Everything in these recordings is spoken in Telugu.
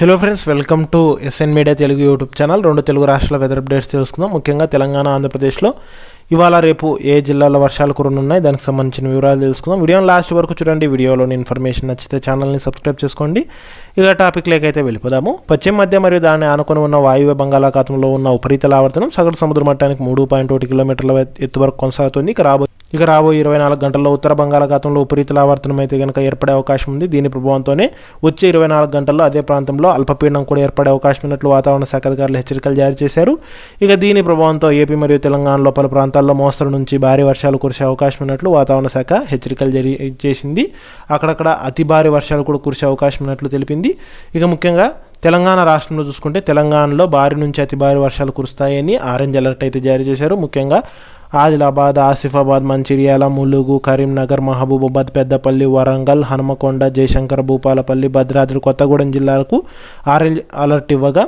Hello friends welcome to SN media Telugu YouTube channel రెండు తెలుగు రాష్ట్రాల వెదర్ అప్డేట్స్ తెలుసుకుందాం. ముఖ్యంగా తెలంగాణ ఆంధ్రప్రదేశ్లో ఇవాళ రేపు ఏ జిల్లాలో వర్షాలు కురునున్నాయి దానికి సంబంధించిన వివరాలు తెలుసుకుందాం. వీడియోని లాస్ట్ వరకు చూడండి. వీడియోలోని ఇన్ఫర్మేషన్ నచ్చితే ఛానల్ని సబ్స్క్రైబ్ చేసుకోండి. ఇక టాపిక్ లేకైతే వెళ్ళిపోదాము. పశ్చిమ మధ్య మరియు దాన్ని ఆనుకొని ఉన్న వాయువ్య బంగాళాఖాతంలో ఉన్న ఉపరితల ఆవర్తనం సగటు సముద్ర మట్టానికి మూడు పాయింట్ ఒకటి కిలోమీటర్ల ఎత్తు వరకు కొనసాగుతుంది. ఇక రాబో ఇక రాబోయే ఇరవై నాలుగు గంటల్లో ఉత్తర బంగాళాఖాతంలో ఉపరీతల ఆవర్తనం అయితే కనుక ఏర్పడే అవకాశం ఉంది. దీని ప్రభావంతోనే వచ్చే ఇరవై నాలుగు గంటల్లో అదే ప్రాంతంలో అల్పపీడనం కూడా ఏర్పడే అవకాశం ఉన్నట్లు వాతావరణ శాఖ అధికారులు హెచ్చరికలు జారీ చేశారు. ఇక దీని ప్రభావంతో ఏపీ మరియు తెలంగాణలో పలు ప్రాంతాల్లో మోస్తరు నుంచి భారీ వర్షాలు కురిసే అవకాశం ఉన్నట్లు వాతావరణ శాఖ హెచ్చరికలు జారీ చేసింది. అక్కడక్కడ అతి భారీ వర్షాలు కూడా కురిసే అవకాశం ఉన్నట్లు తెలిపింది. ఇక ముఖ్యంగా తెలంగాణ రాష్ట్రంలో చూసుకుంటే తెలంగాణలో భారీ నుంచి అతి భారీ వర్షాలు కురుస్తాయని ఆరెంజ్ అలర్ట్ అయితే జారీ చేశారు. ముఖ్యంగా ఆదిలాబాద్ ఆసిఫాబాద్ మంచిర్యాల ములుగు కరీంనగర్ మహబూబాబాద్ పెద్దపల్లి వరంగల్ హనుమకొండ జయశంకర్ భూపాలపల్లి భద్రాద్రి కొత్తగూడెం జిల్లాలకు ఆరెంజ్ అలర్ట్ ఇవ్వగా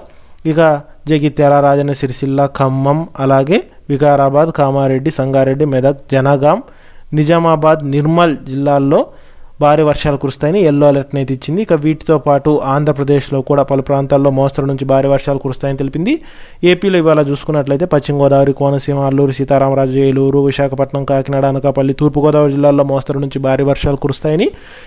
ఇక జగిత్యాల రాజన్న సిరిసిల్ల ఖమ్మం అలాగే వికారాబాద్ కామారెడ్డి సంగారెడ్డి మెదక్ జనగాం నిజామాబాద్ నిర్మల్ జిల్లాల్లో భారీ వర్షాలు కురుస్తాయని ఎల్లో అలర్ట్ని అయితే ఇచ్చింది. ఇక వీటితో పాటు ఆంధ్రప్రదేశ్లో కూడా పలు ప్రాంతాల్లో మోస్తరు నుంచి భారీ వర్షాలు కురుస్తాయని తెలిపింది. ఏపీలో ఇవాళ చూసుకున్నట్లయితే పశ్చిమ గోదావరి కోనసీమ అల్లూరు సీతారామరాజు ఏలూరు విశాఖపట్నం కాకినాడ అనకాపల్లి తూర్పుగోదావరి జిల్లాల్లో మోస్తరు నుంచి భారీ వర్షాలు కురుస్తాయని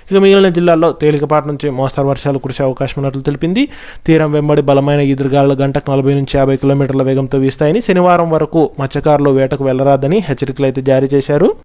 ఇక మిగిలిన జిల్లాల్లో తేలికపాటి నుంచి మోస్తరు వర్షాలు కురిసే అవకాశం ఉన్నట్లు తెలిపింది. తీరం వెంబడి బలమైన ఈదురుగాలు గంటకు నలభై నుంచి యాభై కిలోమీటర్ల వేగంతో వీస్తాయని శనివారం వరకు మత్స్యకారులు వేటకు వెళ్ళరాదని హెచ్చరికలు అయితే జారీ చేశారు.